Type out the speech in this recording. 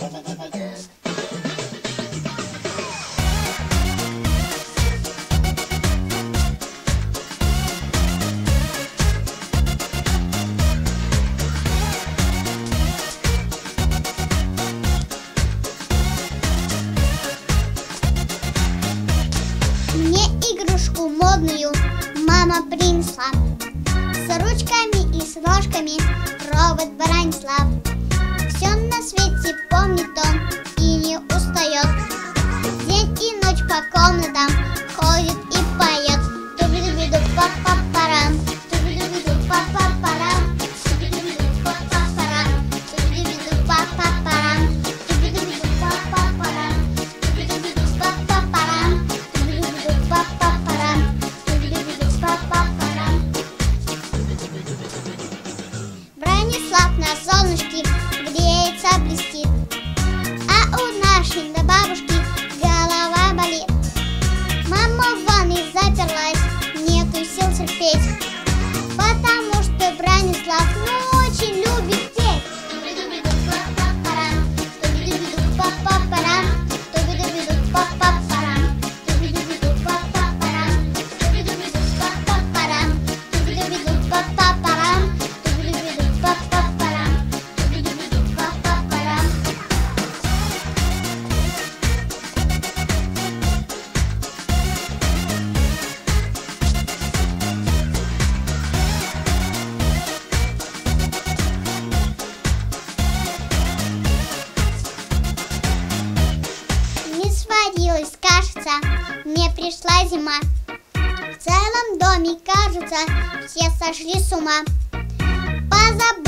Мне игрушку модную мама принесла. С ручками и с ножками робот Баранислав slap nas кажется, мне пришла зима. В целом доме, кажется, все сошли с ума. Позабыли